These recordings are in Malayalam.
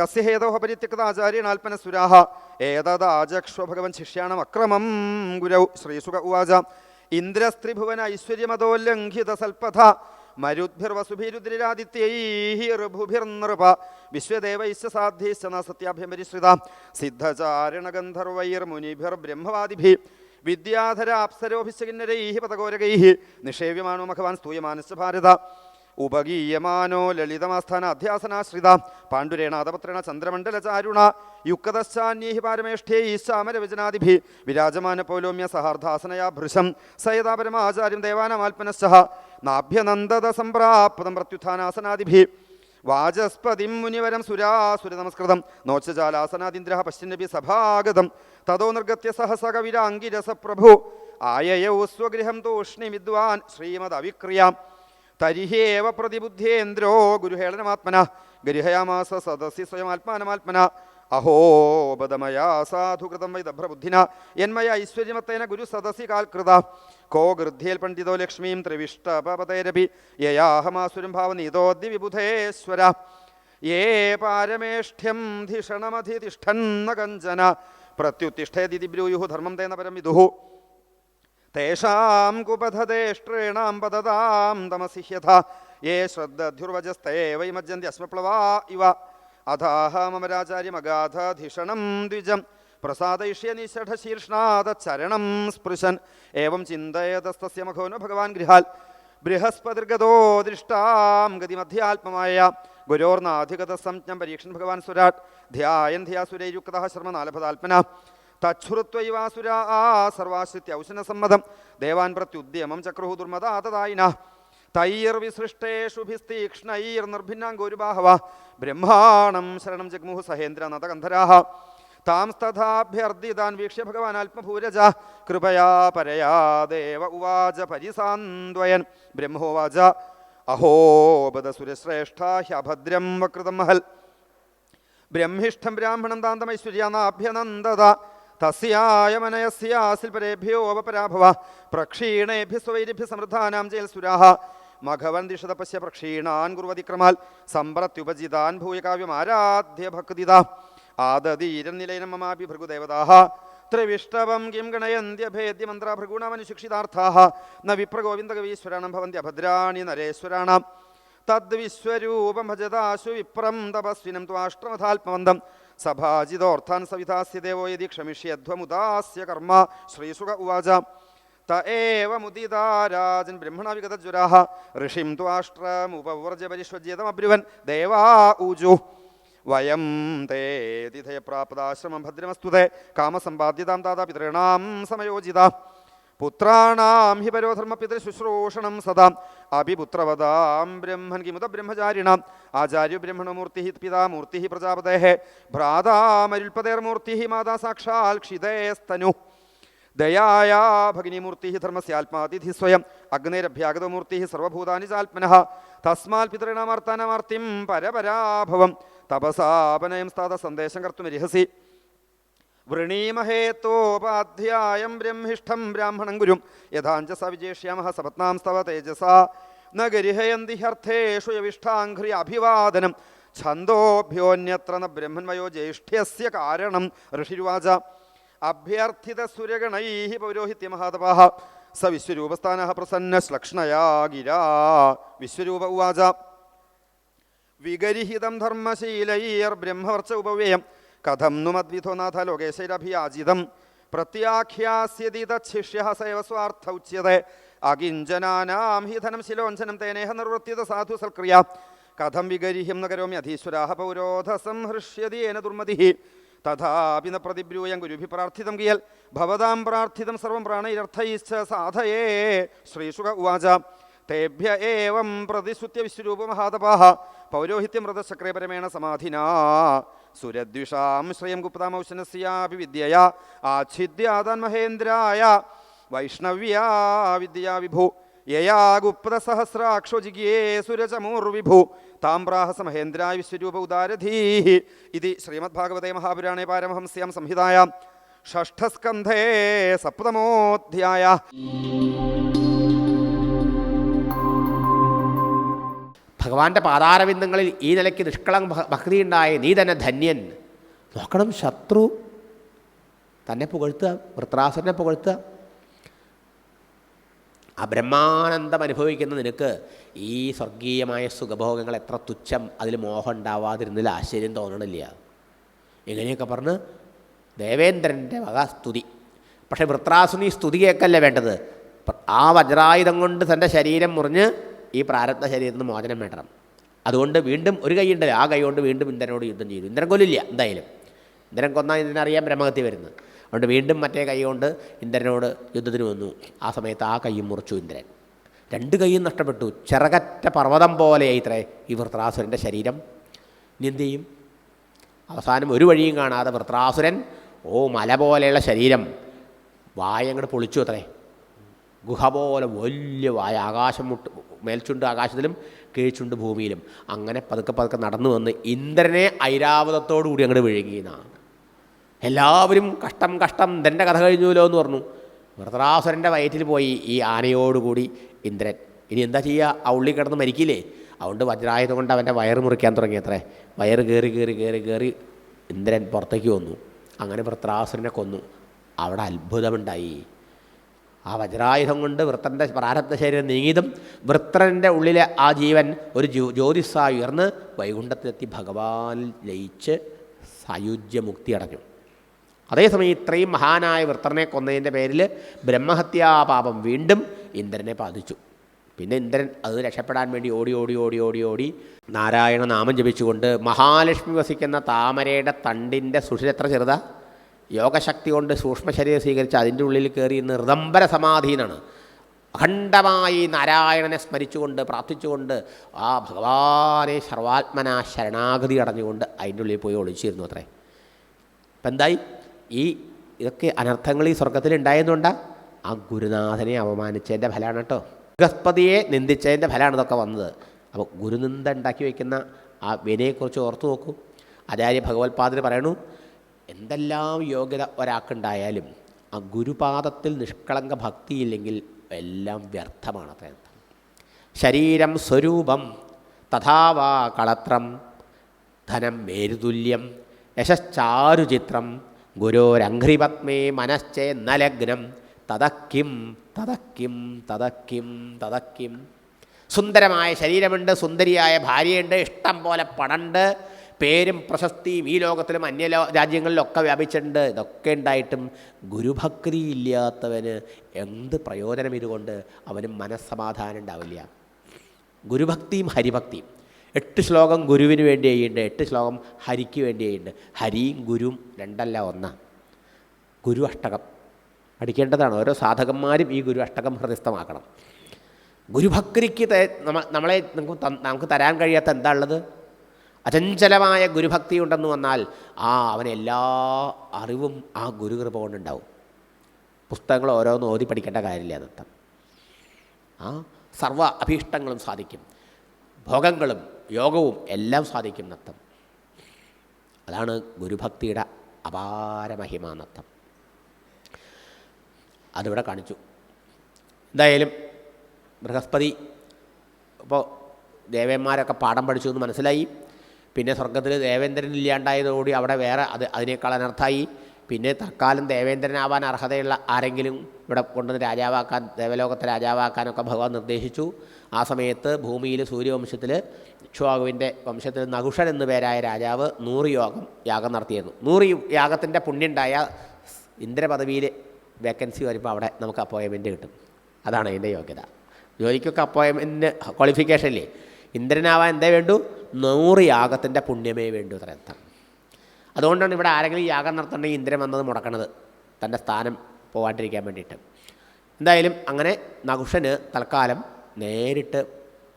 കസ്യ ഹേതോഹ സുരാഹ ഏതത് ആചക്ഷോ ഭഗവൻ ശിഷ്യാണം അക്രമം ഗുരൗ ശ്രീസുഖ ഉവാച. ഇന്ദ്രസ്ത്രിഭുവന ഐശ്വര്യമതോല്ലംഘിത സൽപഥ മരുദ്ഭിർവസുഭിരുദ്രിരാദിത്യൈ ഋഭുഭിർനൃപ വിശ്വദേവൈശ്ച സാധ്യൈശ്ച ന സത്യാഭ്യമരിശ്രിത സിദ്ധചാരണഗന്ധർവൈർമുനിഭിർബ്രഹ്മവാദിഭി വിദ്യാധര അപ്സരോഭിശ്ചകിന്നരൈ പതകോരകൈ. നിഷേവ്യമാണോ മഖവാൻ സ്തൂയമാനശ്ച ഭാരത. ഉപഗീയമാനോ ലളിതമാസ്ഥാന അധ്യാസനാശ്രിത പാണ്ഡുരേണാദപത്രേണ ചന്ദ്രമണ്ഡലചാരുണ. യുക്തശ്ചാന്യൈः പാരമേഷ്ഠ്യൈശ്ചാമരവിജനാദിഭി വിരാജമാന പൗലോമ്യ സഹാർദ്ധാസനയാ ഭൃശം. സയതാ പരമാചാര്യം ദേവാനാമാൽപ്പനശ്ച നാഭ്യനന്ദത സംപ്രാപ്തം പ്രത്യുത്ഥാനാസനാദിഭി. വാചസ്പതിം മുനിവരം സുരാസുര നമസ്കൃതം നോച്ചജാലാസനാദിന്ദ്ര പശ്ചിന്നപി സഭാഗതം. തതോ നിർഗത്യ സഹസകവിരാംഗിരസ പ്രഭു ആയയൗ സ്വഗൃഹം തൂഷ്ണിമിദ്വാൻ ശ്രീമദ് ശ്രീമദവിക്രിയാം. തരിഹേവ പ്രതിബുദ്ധേന്ദ്രോ ഗുരുഹേളനമാത്മന ഗരിഹയാമാസ സദസി സ്വയമാത്മാനമാത്മന അഹോ ബദമയാ സാധുകൃതം വൈദഭ്രബുദ്ധിന എന്മയ ഐശ്വര്യമത്തേന ഗുരു സദസി കാൽകൃത കോ ഗൃദ്ധ്യേൽ പണ്ഡിതോ ലക്ഷ്മീം ത്രിവിഷ്ടപതേരപി യയാഹമാസുരം ഭാവനീതോദ്യ വിബുധേശ്വര യേ പാരമേഷ്ഠ്യം ധിഷണമധിതിഷ്ഠന്ന കഞ്ചന പ്രത്യുത്തിഷ്ഠേതി ബ്രൂയുഹു ധർമ്മം തേന പരം വിദുഹു. തേഷാം കുപഥതേഷ്ട്രേണാം പതതാം തമസിഹ്യഥ യേ ശ്രദ്ധധ്യുർവജസ്തേ വൈമജ്ജന്തി അസ്മപ്ലവാ ഇവ. അഥാഹമരാചാര്യമഗാധധിഷണം ദ്വിജം. പ്രസാദയിഷ്യ നിഷഠശീർഷ്ണാദച്ചരണം സ്പൃശൻ. ഏവം ചിന്തയതസ്തസ്യ മഖോന ഭഗവാൻ ഗൃഹാൽ. ബൃഹസ്പതിർഗതോ ദൃഷ്ടാം ഗതിമധ്യാത്മമായ. ഗുരോർനാധിഗത സംജ്ഞം പരീക്ഷൻ ഭഗവാൻ സുരാട്. ധ്യായൻ ധ്യാസുരയുക്ത ശർമ്മനാലഭതാൽപ്പന തച്ഛ്രുത്വൈവാസുരാ സർവാശ്രിത്യ ഔശനസമ്മതം ദേവാൻ പ്രത്യുദ്യമം ചക്രുഹു നിർഭിന്നാം തൈർവിസൃഷ്ടേഷു ബ്രഹ്മാണം ശരണം ജഗ്മുഹു സഹേന്ദ്ര നതകന്ധരാഹ താംസ്തഥാഭ്യർദ്ദിതാൻ വീക്ഷ്യ ഭഗവാൻ ആത്മഭൂരജ കൃപയാ പരയാ ദേവ ഉവാച പരിസാന്ദ്വയൻ. ബ്രഹ്മോവാച. അഹോ ബദസുരശ്രേഷ്ഠ ഹ്യഭദ്രം വകൃതം മഹൽ. ബ്രഹ്മിഷ്ഠം ബ്രാഹ്മണം താന്തമൈശ്വര്യാനാഭ്യനന്ദത തസ്യായ മനയസ്യാസിൽ പരേഭ്യോ അപപരാഭവ. പ്രക്ഷീണേഭ്യ സ്വൈരിഭ്യ സമൃദ്ധാനാം ജയൽ സുരാഹ. മഘവൻ ദിഷത പശ്യ പ്രക്ഷീണാൻ കുർവതിക്രമാൽ സമ്പ്രത്യുപജിതാൻ ഭൂയകാവ്യം ആരാധ്യ ഭക്തിത. ആദതീരം നിലയനം മമാപി ഭൃഗുദേവതാഹ. ത്രിവിഷ്ടവം കിം ഗണയന്ത്യഭേദ്യ മന്ത്ര ഭൃഗൂണമനുശിക്ഷിതാർത്ഥാഹ. ന വിപ്രഗോവിന്ദകവീശ്വരാണം ഭവന്തി അഭദ്രാണി നരേശ്വരാണാം. തദ്വിശ്വരൂപം ഭജതാശു വിപ്രം തപസ്വിനം ത്വാഷ്ടമഥാത്മവന്തം. സഭാജിതോർത്ഥാൻ സവിധാസ്യദേവോ യതി ക്ഷമിഷ്യധ്വമുദാസ്യ കർമ്മ. ശ്രീസുഖ ഉവാച. ത ഏവ മുദിതാരാജൻ ബ്രഹ്മണ വിഗതജ്വരാഹ ഋഷിം ത്വാഷ്ട്രമുപവർജ്യ പരിശ്വജ്യതമബ്രുവൻ. ദേവാ ഊജു. വയം തേ തിഥയപ്രാപ്താശ്രമം ഭദ്രമസ്തുതേ. കാമസമ്പാദ്യതാം താതാ പിതൃണാം സമയോജിത. പുത്രാണാം ഹി പരോധർമ്മ പിതൃശുശ്രൂഷണം സദാ. അഭിപുത്രവതാം ബ്രഹ്മൻ കിമുത ബ്രഹ്മചാരിണാം. ആചാര്യ ബ്രഹ്മണമൂർത്തി പിതാ മൂർത്തി പ്രജാപതേ ഭ്രാതാമരുൽപതേർമൂർത്തി മാതാ സാക്ഷാൽ ക്ഷിതേസ്തനു ദയായാ ഭഗിനിമൂർത്തി ധർമ്മസ്യാത്മാതിഥി സ്വയം. അഗ്നേരഭ്യാഗതമൂർത്തി സർവഭൂതാനി ചാത്മന തസ്മാൽ പിതൃണമർത്തനമർത്തിം പരപരാഭവം. തപസാപനയം സ്ഥാത സന്ദേശം കർത്തുമരിഹസി വൃണീമഹേത്തോപാധ്യായം ബ്രഹ്മിഷ്ഠം ബ്രാഹ്മണം ഗുരും. യഥാഞ്ച സവിജേഷ്യാമഹ സപത്നാം സ്തവ തേജസ. ന ഗരിഹയന്തി ഹർത്ഥേഷു യവിഷ്ഠാഘ്രി അഭിവാദനം. ഛന്ദോഭ്യോന്യത്ര ന ബ്രഹ്മന്മയോ ജ്യേഷ്ഠ്യസ്യ കാരണം. ഋഷിരുവാച. അഭ്യർത്ഥിത സുരഗണൈ പൗരോഹിത്യ മഹാതപാഹ. സ വിശ്വരൂപസ്ഥാന പ്രസന്ന ഗിരാ. വിശ്വരൂപ ഉവാച. വിഗരിഹിതം ധർമ്മശീലൈർ ബ്രഹ്മവർച്ച ഉപവേയം. കഥം നു മദ്വിധോനാഥ ലോകേശൈരഭിയാജിതം. പ്രത്യാഖ്യാസ്യതി തച്ഛിഷ്യ സേവസ്വാർത്ഥ ഉച്യത. അകിഞ്ചനാനാം ഹി ധനം ശിലോഞ്ചനം തേനേഹ നിർവൃത്യത സാധു സൽക്രിയ. കഥം വിഗരിഹ്യം നഗരോമി അധീശ്വരാഹ പൗരോധ സംഹൃഷ്യതി സംഹൃഷ്യതേന ദുർമതി തഥാപി ന പ്രതിബ്രൂയം ഗുരുഭി പ്രാർത്ഥിതം കിയൽ. ഭവതാം പ്രാർത്ഥിതം സർവം പ്രാണൈരർത്ഥൈശ്ച സാധയേ. ശ്രീശുക ഉവാച. തേഭ്യ ഏവം പ്രതിശുദ്ധ്യ വിശ്വരൂപ മഹാതപാഹ പൗരോഹിത്യം വ്രതശക്രേ പരമേണ സമാധിനാ. സുരദ്വിഷാം ശ്രയം ഗുപ്താമൗശനസ്യാപി വിദ്യയാ ആച്ഛിദ്യാതാൻ മഹേന്ദ്രായ വൈഷ്ണവ്യാ വിദ്യാ വിഭു യയാ ഗുപ്തസഹസ്രാക്ഷോ ജിഗിയേ സുരചമൂർവിഭു താമ്രാഹസ മഹേന്ദ്രായ വിശ്വരൂപ ഉദാരധീ. ഇതി ശ്രീമദ്ഭാഗവതേ മഹാപുരാണേ പാരമഹംസ്യാം സംഹിതായാം ഷഷ്ഠസ്കന്ധേ സപ്തമോധ്യായ. ഭഗവാന്റെ പാതാരവിന്ദങ്ങളിൽ ഈ നിലയ്ക്ക് നിഷ്കളം ഭക്തി ഉണ്ടായ നീ തന്നെ ധന്യൻ. നോക്കണം ശത്രു തന്നെ പുകഴ്ത്തുക വൃത്രാസുരനെ പുകഴ്ത്തുക. ആ ബ്രഹ്മാനന്ദം അനുഭവിക്കുന്ന നിനക്ക് ഈ സ്വർഗീയമായ സുഖഭോഗങ്ങൾ എത്ര തുച്ഛം അതിൽ മോഹം ഉണ്ടാവാതിരുന്നതിൽ ആശ്ചര്യം തോന്നണില്ല. ഇങ്ങനെയൊക്കെ പറഞ്ഞ് ദേവേന്ദ്രന്റെ വക സ്തുതി. പക്ഷേ വൃത്രാസുനി സ്തുതി കേൾക്കല്ല വേണ്ടത്? ആ വജ്രായുധം കൊണ്ട് തന്റെ ശരീരം മുറിഞ്ഞ് ഈ പ്രാരബ്ധ ശരീരത്തിൽ നിന്ന് മോചനം വേണ്ടണം. അതുകൊണ്ട് വീണ്ടും ഒരു കൈയുണ്ട് ആ കൈ കൊണ്ട് വീണ്ടും ഇന്ദ്രനോട് യുദ്ധം ചെയ്തു. ഇന്ദ്രൻ കൊല്ലില്ല എന്തായാലും. ഇന്ദ്രൻ കൊന്നാൽ ഇതിനറിയാം ബ്രഹ്മഹത്യ വരുന്നത്. അതുകൊണ്ട് വീണ്ടും മറ്റേ കൈ കൊണ്ട് ഇന്ദ്രനോട് യുദ്ധത്തിന് വന്നു. ആ സമയത്ത് ആ കൈയും മുറിച്ചു ഇന്ദ്രൻ. രണ്ട് കൈയും നഷ്ടപ്പെട്ടു. ചിറകറ്റ പർവതം പോലെയായി ഇത്രേ ഈ വൃത്രാസുരന്റെ ശരീരം. ഇനി എന്ത് ചെയ്യും? അവസാനം ഒരു വഴിയും കാണാതെ വൃത്രാസുരൻ ഓ മല പോലെയുള്ള ശരീരം വായങ്ങോട്ട് പൊളിച്ചു അത്രേ. ഗുഹ പോലെ വലിയ വായ ആകാശം മുട്ട് മേൽച്ചുണ്ട് ആകാശത്തിലും കീഴ്ച്ചുണ്ട് ഭൂമിയിലും. അങ്ങനെ പതുക്കെ പതുക്കെ നടന്നു വന്ന് ഇന്ദ്രനെ ഐരാവതത്തോടുകൂടി അങ്ങോട്ട് വിഴുങ്ങിയെന്നാണ് എല്ലാവരും കഷ്ടം കഷ്ടം ഇന്ദ്രന്റെ കഥ കഴിഞ്ഞുവല്ലോ എന്ന് പറഞ്ഞു. വൃതരാസുരന്റെ വയറ്റിൽ പോയി ഈ ആനയോടുകൂടി ഇന്ദ്രൻ. ഇനി എന്താ ചെയ്യുക ആ ഉള്ളി കിടന്ന് മരിക്കില്ലേ? അതുകൊണ്ട് വജ്രായത് കൊണ്ട് അവന്റെ വയറ് മുറിക്കാൻ തുടങ്ങി അത്രേ വയറ് കയറി കയറി കയറി കയറി ഇന്ദ്രൻ പുറത്തേക്ക് വന്നു. അങ്ങനെ വൃത്രാസുരനെ കൊന്നു. അവിടെ അത്ഭുതമുണ്ടായി. ആ വജ്രായുധം കൊണ്ട് വൃത്രന്റെ പ്രാരബ്ധ ശരീരം നീങ്ങിയതും വൃത്രന്റെ ഉള്ളിലെ ആ ജീവൻ ഒരു ജ്യോ ജ്യോതിസായി ഉയർന്ന് വൈകുണ്ഠത്തിലെത്തി ഭഗവാനിൽ ലയിച്ച് സായുജ്യമുക്തി അടഞ്ഞു അതേസമയം ഇത്രയും മഹാനായ വൃത്രനെ കൊന്നതിന്റെ പേരിൽ ബ്രഹ്മഹത്യാപാപം വീണ്ടും ഇന്ദ്രനെ ബാധിച്ചു. പിന്നെ ഇന്ദ്രൻ അത് രക്ഷപ്പെടാൻ വേണ്ടി ഓടി ഓടി ഓടി ഓടി ഓടി നാരായണ നാമം ജപിച്ചുകൊണ്ട് മഹാലക്ഷ്മി വസിക്കുന്ന താമരയുടെ തണ്ടിന്റെ സുഷിരത്ര ചെറുതാണ് ചെറുതാ? യോഗശക്തി കൊണ്ട് സൂക്ഷ്മ ശരീരം സ്വീകരിച്ച് അതിന്റെ ഉള്ളിൽ കയറി നിർദംബര സമാധീനാണ്. അഖണ്ഡമായി നാരായണനെ സ്മരിച്ചുകൊണ്ട് പ്രാർത്ഥിച്ചുകൊണ്ട് ആ ഭഗവാനെ സർവാത്മന ശരണാഗതി അടഞ്ഞുകൊണ്ട് അതിന്റെ ഉള്ളിൽ പോയി ഒളിച്ചിരുന്നു അത്രേ. ഇപ്പം എന്തായി? ഈ ഇതൊക്കെ അനർത്ഥങ്ങൾ ഈ സ്വർഗത്തിൽ ഉണ്ടായതുകൊണ്ടാ? ആ ഗുരുനാഥനെ അപമാനിച്ചതിന്റെ ഫലമാണ് കേട്ടോ. ബൃഹസ്പതിയെ നിന്ദിച്ചതിന്റെ ഫലമാണ് ഇതൊക്കെ വന്നത്. അപ്പോൾ ഗുരുനിന്ദ ഉണ്ടാക്കി വയ്ക്കുന്ന ആ വിനയെക്കുറിച്ച് ഓർത്തു നോക്കൂ. ആചാര്യ ഭഗവത്പാദന് പറയണു എന്തെല്ലാം യോഗ്യത ഒരാൾക്കുണ്ടായാലും ആ ഗുരുപാദത്തിൽ നിഷ്കളങ്ക ഭക്തിയില്ലെങ്കിൽ എല്ലാം വ്യർത്ഥമാണ് അത്രയർത്ഥം ശരീരം സ്വരൂപം തഥാവാ കളത്രം ധനം മേരുതുല്യം യശശ്ചാരുചിത്രം ഗുരോരഘ്രിപത്മേ മനശ്ചേ നലഗ്നം തതക്കിം തതക്കിം തതക്കിം തതക്കിം. സുന്ദരമായ ശരീരമുണ്ട് സുന്ദരിയായ ഭാര്യയുണ്ട് ഇഷ്ടം പോലെ പണമുണ്ട് പേരും പ്രശസ്തിയും ഈ ലോകത്തിലും അന്യ രാജ്യങ്ങളിലൊക്കെ വ്യാപിച്ചിട്ടുണ്ട്. ഇതൊക്കെ ഉണ്ടായിട്ടും ഗുരുഭക്തി ഇല്ലാത്തവന് എന്ത് പ്രയോജനം ഇതുകൊണ്ട് അവന് മനസ്സമാധാനം ഉണ്ടാവില്ല. ഗുരുഭക്തിയും ഹരിഭക്തിയും. എട്ട് ശ്ലോകം ഗുരുവിന് വേണ്ടി ചെയ്യുന്നുണ്ട് എട്ട് ശ്ലോകം ഹരിക്ക് വേണ്ടി ചെയ്യുന്നുണ്ട് ഹരിയും ഗുരുവും രണ്ടല്ല ഒന്നാ. ഗുരു അഷ്ടകം. പഠിക്കേണ്ടതാണ്. ഓരോ സാധകന്മാരും ഈ ഗുരു അഷ്ടകം ഹൃദയസ്ഥമാക്കണം. ഗുരുഭക്തിക്ക് നമ്മളെ നമുക്ക് നമുക്ക് തരാൻ കഴിയാത്ത എന്താ ഉള്ളത്? അചഞ്ചലമായ ഗുരുഭക്തി ഉണ്ടെന്ന് വന്നാൽ ആ അവനെല്ലാ അറിവും ആ ഗുരുകൃപ കൊണ്ടുണ്ടാവും പുസ്തകങ്ങൾ ഓരോന്നും ഓതി പഠിക്കേണ്ട കാര്യമില്ല അനർത്ഥം ആ സർവ അഭീഷ്ടങ്ങളും സാധിക്കും. ഭോഗങ്ങളും യോഗവും എല്ലാം സാധിക്കും നത്തം അതാണ് ഗുരുഭക്തിയുടെ അപാര മഹിമ നത്തം അതിവിടെ കാണിച്ചു. എന്തായാലും ബൃഹസ്പതി ഇപ്പോൾ ദേവന്മാരൊക്കെ പാഠം പഠിച്ചു എന്ന് മനസ്സിലായി. പിന്നെ സ്വർഗത്തിൽ ദേവേന്ദ്രൻ ഇല്ലാണ്ടായതോടുകൂടി അവിടെ വേറെ അത് അതിനേക്കാൾ അനർത്ഥമായി പിന്നെ തൽക്കാലം ദേവേന്ദ്രനാവാൻ അർഹതയുള്ള ആരെങ്കിലും ഇവിടെ കൊണ്ടുവന്ന് രാജാവാക്കാൻ ദേവലോകത്തെ രാജാവാക്കാനൊക്കെ ഭഗവാൻ നിർദ്ദേശിച്ചു. ആ സമയത്ത് ഭൂമിയിൽ സൂര്യവംശത്തിൽ ഇക്ഷ്വാകുവിന്റെ വംശത്തിൽ നകുഷൻ എന്നു പേരായ രാജാവ് നൂറ് യോഗം യാഗം നടത്തിയിരുന്നു. നൂറ് യാഗത്തിന്റെ പുണ്യുണ്ടായ ഇന്ദ്രപദവിയിൽ വേക്കൻസി വരുമ്പോൾ അവിടെ നമുക്ക് അപ്പോയിൻമെന്റ് കിട്ടും. അതാണ് അതിന്റെ യോഗ്യത. ജോലിക്കൊക്കെ അപ്പോയിൻമെന്റ് ക്വാളിഫിക്കേഷൻ ഇല്ലേ? ഇന്ദ്രനാവാൻ എന്തേ വേണ്ടു? നൂറ് യാഗത്തിന്റെ പുണ്യമേ വേണ്ടു അർത്ഥം അതുകൊണ്ടാണ് ഇവിടെ ആരെങ്കിലും യാഗം നടത്തണമെങ്കിൽ ഇന്ദ്രൻ വന്നത് മുടക്കണത് തന്റെ സ്ഥാനം പോവാണ്ടിരിക്കാൻ വേണ്ടിയിട്ട്. എന്തായാലും അങ്ങനെ നകുഷന് തൽക്കാലം നേരിട്ട്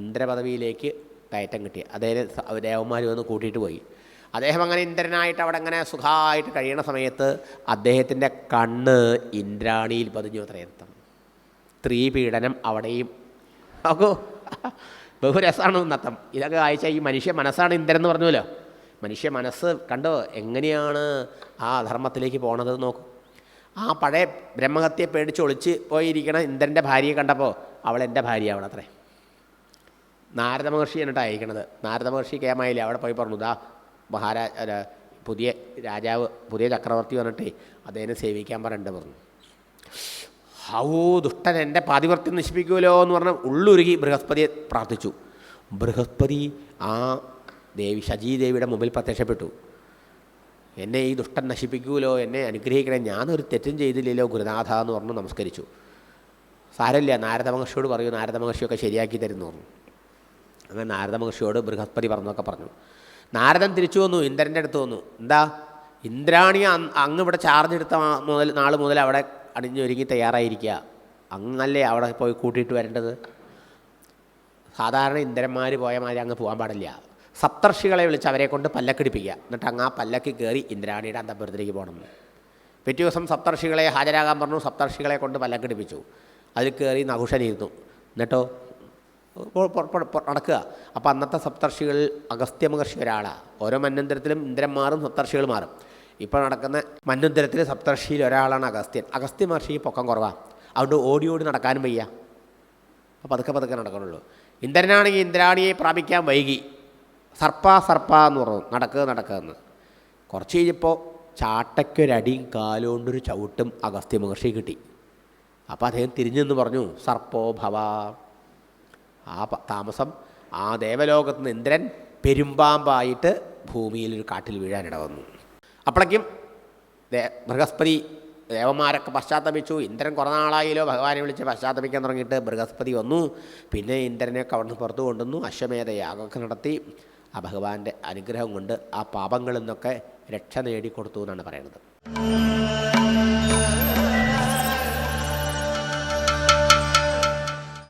ഇന്ദ്രപദവിയിലേക്ക് കയറ്റം കിട്ടി. അദ്ദേഹം ദേവന്മാർ വന്ന് കൂട്ടിയിട്ട് പോയി. അദ്ദേഹം അങ്ങനെ ഇന്ദ്രനായിട്ട് അവിടെ അങ്ങനെ സുഖമായിട്ട് കഴിയണ സമയത്ത് അദ്ദേഹത്തിന്റെ കണ്ണ് ഇന്ദ്രാണിയിൽ പതിഞ്ഞു അത്രയർത്ഥം സ്ത്രീ പീഡനം അവിടെയും. നോക്കൂ ബഹുരസമാണ് നത്തം. ഇതൊക്കെ വായിച്ചാൽ ഈ മനുഷ്യ മനസ്സാണ് ഇന്ദ്രൻ എന്ന് പറഞ്ഞല്ലോ മനുഷ്യ മനസ്സ് കണ്ടോ എങ്ങനെയാണ് ആ ധർമ്മത്തിലേക്ക് പോണത് നോക്കൂ. ആ പഴയ ബ്രഹ്മഹത്യയെ പേടിച്ച് ഒളിച്ച് പോയിരിക്കണ ഇന്ദ്രന്റെ ഭാര്യയെ കണ്ടപ്പോൾ അവൾ എന്റെ ഭാര്യയാവണം അത്രേ. നാരദ മഹർഷി എന്നിട്ട് അയക്കണത് നാരദ മഹർഷി കേമായില്ലേ? അവിടെ പോയി പറഞ്ഞു ദാ മഹാരാജ പുതിയ രാജാവ് പുതിയ ചക്രവർത്തി വന്നിട്ടേ അദ്ദേഹം സേവിക്കാൻ പറഞ്ഞിട്ട് പറഞ്ഞു. ഹൗ ദുഷ്ടൻ എന്റെ പാതിവർത്തി നശിപ്പിക്കുമല്ലോ എന്ന് പറഞ്ഞ് ഉള്ളുരുകി ബൃഹസ്പതിയെ പ്രാർത്ഥിച്ചു. ബൃഹസ്പതി ആ ദേവി ശചീദേവിയുടെ മുമ്പിൽ പ്രത്യക്ഷപ്പെട്ടു. എന്നെ ഈ ദുഷ്ടൻ നശിപ്പിക്കുമല്ലോ എന്നെ അനുഗ്രഹിക്കണേ. ഞാനൊരു തെറ്റും ചെയ്തില്ലല്ലോ ഗുരുനാഥ എന്ന് പറഞ്ഞു നമസ്കരിച്ചു. സാരമില്ല നാരദ മഹർഷിയോട് പറയൂ നാരദ മഹർഷിയൊക്കെ ശരിയാക്കി തരുന്നു അങ്ങനെ നാരദ മഹർഷിയോട് ബൃഹസ്പതി പറഞ്ഞൊക്കെ പറഞ്ഞു. നാരദൻ തിരിച്ചു വന്നു ഇന്ദ്രന്റെ അടുത്ത് വന്നു. എന്താ? ഇന്ദ്രാണി അങ്ങ് ഇവിടെ ചാർജ് എടുത്ത മുതൽ നാൾ മുതൽ അവിടെ അണിഞ്ഞൊരുങ്ങി തയ്യാറായിരിക്കുക. അങ്ങല്ലേ അവിടെ പോയി കൂട്ടിയിട്ട് വരേണ്ടത്? സാധാരണ ഇന്ദ്രന്മാർ പോയ മാതിരി അങ്ങ് പോകാൻ പാടില്ല. സപ്തർഷികളെ വിളിച്ച് അവരെ കൊണ്ട് പല്ലക്കിടിപ്പിക്കുക. എന്നിട്ട് അങ്ങ് ആ പല്ലക്ക് കയറി ഇന്ദ്രാണിയുടെ അന്തപുരത്തിലേക്ക് പോകണം. പിറ്റേ ദിവസം സപ്തർഷികളെ ഹാജരാകാൻ പറഞ്ഞു. സപ്തർഷികളെ കൊണ്ട് പല്ലക്കിടിപ്പിച്ചു. അതിൽ കയറി നകുഷനിരുന്നു എന്നിട്ടോ നടക്കുക. അപ്പോൾ അന്നത്തെ സപ്തർഷികൾ അഗസ്ത്യ മഹർഷി ഒരാളാണ് ഓരോ മന്വന്തരത്തിലും ഇന്ദ്രന്മാറും സപ്തർഷികൾ മാറും. ഇപ്പോൾ നടക്കുന്ന മന്വന്തരത്തിൽ സപ്തർഷിയിൽ ഒരാളാണ് അഗസ്ത്യൻ. അഗസ്ത്യ മഹർഷി പൊക്കം കുറവാണ് അതുകൊണ്ട് ഓടി ഓടി നടക്കാനും വയ്യ. അപ്പോൾ പതുക്കെ പതുക്കെ നടക്കണുള്ളൂ. ഇന്ദ്രനാണെങ്കിൽ ഇന്ദ്രാണിയെ പ്രാപിക്കാൻ വൈകി. സർപ്പ സർപ്പ എന്ന് പറഞ്ഞു. നടക്കുക നടക്കുക എന്ന്. കുറച്ച് കഴിഞ്ഞപ്പോൾ ചാട്ടയ്ക്കൊരടിയും കാലുകൊണ്ടൊരു ചവിട്ടും അഗസ്ത്യ മഹർഷി കിട്ടി. അപ്പോൾ അദ്ദേഹം തിരിഞ്ഞു എന്ന് പറഞ്ഞു സർപ്പോ ഭവ. ആ താമസം ആ ദേവലോകത്ത് നിന്ന് ഇന്ദ്രൻ പെരുമ്പാമ്പായിട്ട് ഭൂമിയിൽ ഒരു കാട്ടിൽ വീഴാനിട വന്നു അപ്പോഴേക്കും ബൃഹസ്പതി ദേവന്മാരൊക്കെ പശ്ചാത്തപിച്ചു. ഇന്ദ്രൻ കുറേ നാളായാലോ ഭഗവാനെ വിളിച്ച് പശ്ചാത്തപിക്കാൻ തുടങ്ങിയിട്ട്. ബൃഹസ്പതി വന്നു. പിന്നെ ഇന്ദ്രനെയൊക്കെ അവിടുന്ന് പുറത്തു കൊണ്ടുവന്നു. അശ്വമേധ യാഗമൊക്കെ നടത്തി. ആ ഭഗവാന്റെ അനുഗ്രഹം കൊണ്ട് ആ പാപങ്ങളിൽ നിന്നൊക്കെ രക്ഷ നേടിക്കൊടുത്തു എന്നാണ് പറയുന്നത്.